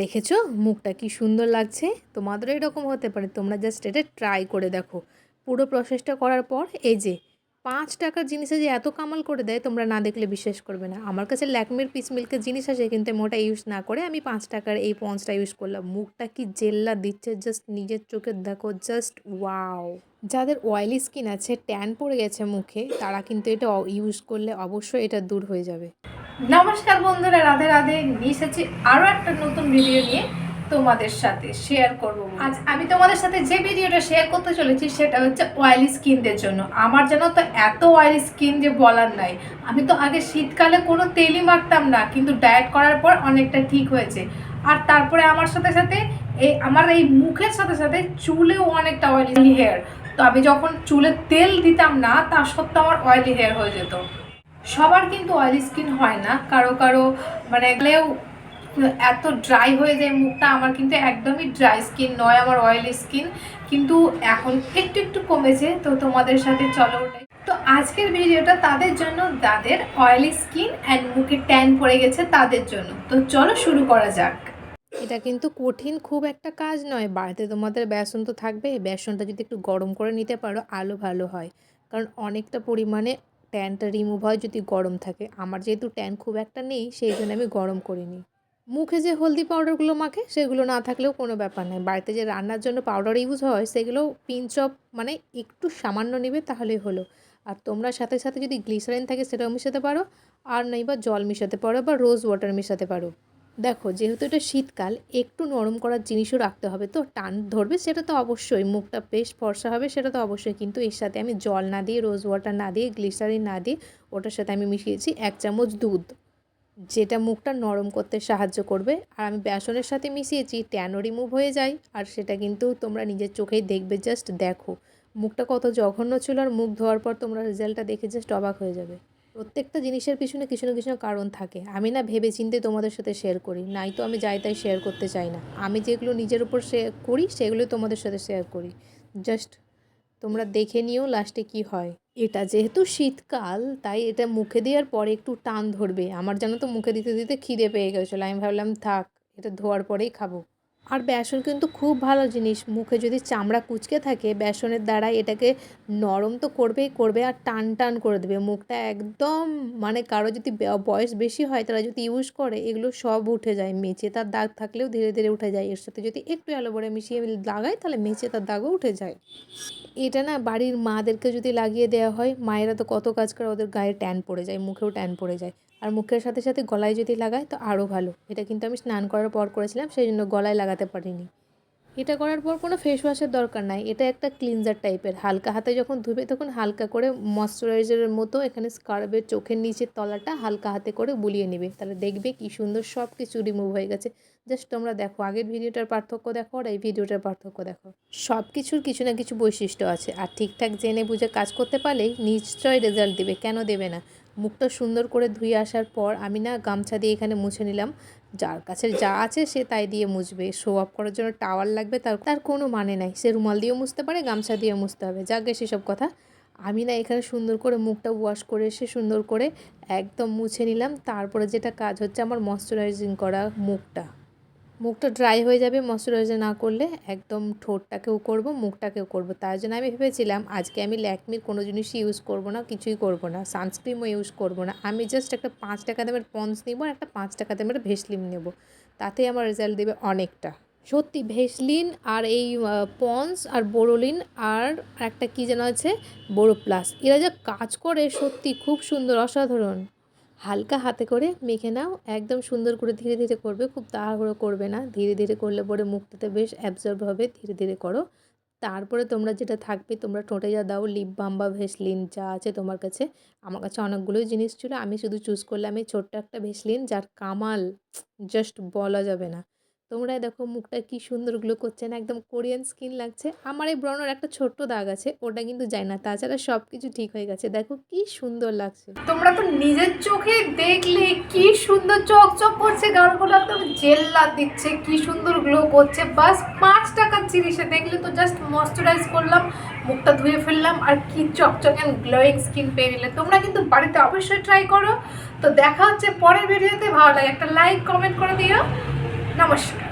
দেখেছ? মুখটা কি সুন্দর লাগছে? তোমাদেরও এরকম হতে পারে। তোমরা জাস্ট এটা ট্রাই করে দেখো। পুরো প্রসেসটা করার পর এই যে পাঁচ টাকার জিনিসে যে এত কামাল করে দেয়, তোমরা না দেখলে বিশ্বাস করবে না। আমার কাছে ল্যাকমির পিস মিল্কের জিনিস আছে কিন্তু আমি ওটা ইউজ না করে আমি পাঁচ টাকার এই পঞ্চটা ইউজ করলাম। মুখটা কি জেল্লা দিচ্ছে? জাস্ট নিজের চোখে দেখো জাস্ট ওয়াও যাদের অয়েলি স্কিন আছে ট্যান পড়ে গেছে মুখে, তারা কিন্তু এটা ইউজ করলে অবশ্যই এটা দূর হয়ে যাবে। নমস্কার বন্ধুরা, রাধে রাধে। নিয়ে এসেছি আরও একটা নতুন ভিডিও নিয়ে তোমাদের সাথে শেয়ার করব। আজ আমি তোমাদের সাথে যে ভিডিওটা শেয়ার করতে চলেছি, সেটা হচ্ছে অয়েলি স্কিনদের জন্য। আমার যেন তো এত অয়েলি স্কিন যে বলার নাই। আমি তো আগে শীতকালে কোনো তেলই মাখতাম না, কিন্তু ডায়েট করার পর অনেকটা ঠিক হয়েছে। আর তারপরে আমার সাথে সাথে এই আমার এই মুখের সাথে সাথে চুলেও অনেকটা অয়েলি হেয়ার তো আমি যখন চুলে তেল দিতাম না, তা সত্ত্বেও আমার অয়েলি হেয়ার হয়ে যেত। সবার কিন্তু অয়েলি স্কিন হয় না। কারও কারও মানে গেলেও এত ড্রাই হয়ে যায় মুখটা, আমার কিন্তু একদমই ড্রাই স্কিন নয়, আমার অয়েলি স্কিন কিন্তু এখন একটু একটু কমেছে, তো তোমাদের সাথে চলো তো আজকের ভিডিওটা তাদের জন্য যাদের অয়েলি স্কিন অ্যান্ড মুখে ট্যান পড়ে গেছে তাদের জন্য। তো চলো শুরু করা যাক। এটা কিন্তু কঠিন খুব একটা কাজ নয়। বাড়িতে তোমাদের বেসন তো থাকবে বেসনটা যদি একটু গরম করে নিতে পারো, আলো ভালো হয়। কারণ অনেকটা পরিমাণে ট্যানটা রিমুভ হয় যদি গরম থাকে। আমার যেহেতু ট্যান খুব একটা নেই, সেই জন্য আমি গরম করিনি। মুখে যে হলদি পাউডারগুলো মাখে, সেগুলো না থাকলেও কোনো ব্যাপার নেই। বাড়িতে যে রান্নার জন্য পাউডার ইউজ হয়, সেগুলো পিঞ্চ অফ মানে একটু সামান্য নেবে তাহলেই হলো। আর তোমরা সাথে সাথে যদি গ্লিসারিন থাকে, সেটাও মিশাতে পারো। আর নাই বা জল মিশাতে পারো বা রোজ ওয়াটার মিশাতে পারো। দেখো, যেহেতু এটা শীতকাল, একটু নরম করার জিনিসও রাখতে হবে। তো টান ধরবে, সেটা তো অবশ্যই। মুখটা বেশ ফর্সা হবে, সেটা তো অবশ্যই। কিন্তু এর সাথে আমি জল না দিয়ে রোজ ওয়াটার না দিয়ে গ্লিসারিন না দিয়ে, ওটার সাথে আমি মিশিয়েছি এক চামচ দুধ। যেটা মুখটা নরম করতে সাহায্য করবে। আর আমি বেসনের সাথে মিশিয়েছি ট্যানও রিমুভ হয়ে যায়। আর সেটা কিন্তু তোমরা নিজের চোখেই দেখবে জাস্ট দেখো। মুখটা কত জঘন্য ছিল, আর মুখ ধোয়ার পর তোমরা রেজাল্টটা দেখে জাস্ট অবাক হয়ে যাবে। প্রত্যেকটা জিনিসের পিছনে কিছু না কিছু না কারণ থাকে। আমি না ভেবে চিন্তে তোমাদের সাথে শেয়ার করি। নাই তো আমি যাই তাই শেয়ার করতে চাই না। আমি যেগুলো নিজের উপর শেয়ার করি সেগুলো তোমাদের সাথে শেয়ার করি। জাস্ট তোমরা দেখে নিও লাস্টে কি হয়। এটা যেহেতু শীতকাল, তাই এটা মুখে দেওয়ার পরে একটু টান ধরবে। আমার যেন তো মুখে দিতে দিতে খিদে পেয়ে গেছিল। আমি ভাবলাম, থাক, এটা ধোয়ার পরেই খাব। আর বেসন কিন্তু খুব ভালো জিনিস। মুখে যদি চামড়া কুচকে থাকে, বেসনের দ্বারা এটাকে নরম তো করবেই করবে আর টান টান করে দেবে। মুখটা একদম মানে কারও যদি বয়স বেশি হয়, তারা যদি ইউজ করে, এগুলো সব উঠে যায়। মেচে তার দাগ থাকলেও ধীরে ধীরে উঠে যায়। এর সাথে যদি একটু অ্যালোভেরা মিশিয়ে লাগাই, তাহলে মেচে তার দাগও উঠে যায়। এটা না বাড়ির মাদেরকে যদি লাগিয়ে দেওয়া হয়, মায়েরা তো কত কাজ করে, ওদের গায়ে ট্যান পড়ে যায়, মুখেও ট্যান পড়ে যায়। আর মুখের সাথে সাথে গলায় যদি লাগায় তো আরও ভালো। এটা কিন্তু আমি স্নান করার পর করেছিলাম সেই জন্য গলায় লাগাতে পারিনি। এটা করার পর কোনো ফেস ওয়াশের দরকার নাই। এটা একটা ক্লিনজার টাইপের হালকা হাতে যখন ধুবে তখন হালকা করে ময়শ্চারাইজারের মতো এখানে স্কার্বের চোখের নিচের তলাটা হালকা হাতে করে বুলিয়ে নেবে। তাহলে দেখবে কি সুন্দর সব কিছু রিমুভ হয়ে গেছে। জাস্ট তোমরা দেখো, আগের ভিডিওটার পার্থক্য দেখো আর এই ভিডিওটার পার্থক্য দেখো। সব কিছুর কিছু না কিছু বৈশিষ্ট্য আছে আর ঠিকঠাক জেনে বুঝে কাজ করতে পারলেই নিশ্চয়ই রেজাল্ট দেবে, কেন দেবে না? মুখটা সুন্দর করে ধুয়ে আসার পর আমি না গামছা দিয়ে এখানে মুছে নিলাম। যার কাছে যা আছে সে তাই দিয়ে মুছবে। শো আপ করার জন্য টাওয়ার লাগবে, তার তার কোনো মানে নাই। সে রুমাল দিয়েও মুছতে পারে, গামছা দিয়ে মুছতে হবে। যাকে সেসব কথা। আমি না এখানে সুন্দর করে মুখটা ওয়াশ করে এসে সুন্দর করে একদম মুছে নিলাম। তারপরে যেটা কাজ হচ্ছে আমার ময়শ্চারাইজিং করা মুখটা। মুখটা ড্রাই হয়ে যাবে ময়শ্চারাইজার না করলে একদম ঠোঁটটাকেও করব, মুখটাকেও করব। তার জন্য আমি ভেবেছিলাম আজকে আমি ল্যাকমির কোনো জিনিসই ইউজ করব না, কিছুই করব না সানস্ক্রিমও ইউজ করব না। আমি জাস্ট একটা পাঁচ টাকা দামের পন্স নিব আর একটা পাঁচ টাকা দামের ভেসলিম নেব। তাতে আমার রেজাল্ট দেবে অনেকটা। সত্যি ভেসলিন আর এই পন্স আর বোরোলিন আর একটা কী যেন আছে বোরো প্লাস এরা যা কাজ করে সত্যি খুব সুন্দর, অসাধারণ। হালকা হাতে করে মেখে নাও। একদম সুন্দর করে ধীরে ধীরে করবে, খুব তাড়াহুড়ো করবে না। ধীরে ধীরে করলে পরে মুখটাতে বেশ অ্যাবজর্ব হবে, ধীরে ধীরে করো। তারপরে তোমরা যেটা থাকবে, তোমরা ঠোঁটে যা দাও লিপ বাম বা ভেসলিন যা আছে তোমার কাছে। আমার কাছে অনেকগুলোই জিনিস ছিল, আমি শুধু চুজ করলাম এই ছোট্ট একটা ভেসলিন যার কামাল জাস্ট বলা যাবে না। তোমরা দেখো মুখটা কি সুন্দর গ্লো করছে না একদম কোরিয়ান স্কিন লাগছে। আমার এই ব্রণের একটা ছোট্ট দাগ আছে, ওটা কিন্তু যায় না। তাছাড়া সব কিছু ঠিক হয়ে গেছে। দেখো কি সুন্দর লাগছে। তোমরা তো নিজের চোখে দেখলে কি সুন্দর চক চক করছে, গালগুলো একদম জেল্লা দিচ্ছে, কি সুন্দর গ্লো করছে। বাস পাঁচ টাকার জিনিসে দেখলে তো জাস্ট ময়শ্চারাইজ করলাম, মুখটা ধুয়ে ফেললাম, আর কি চকচক গ্লোয়িং স্কিন পেয়ে নিলে তোমরা কিন্তু বাড়িতে অবশ্যই ট্রাই করো। তো দেখা হচ্ছে পরের ভিডিওতে ভালো লাগে, একটা লাইক কমেন্ট করে দিও। নমস্কার।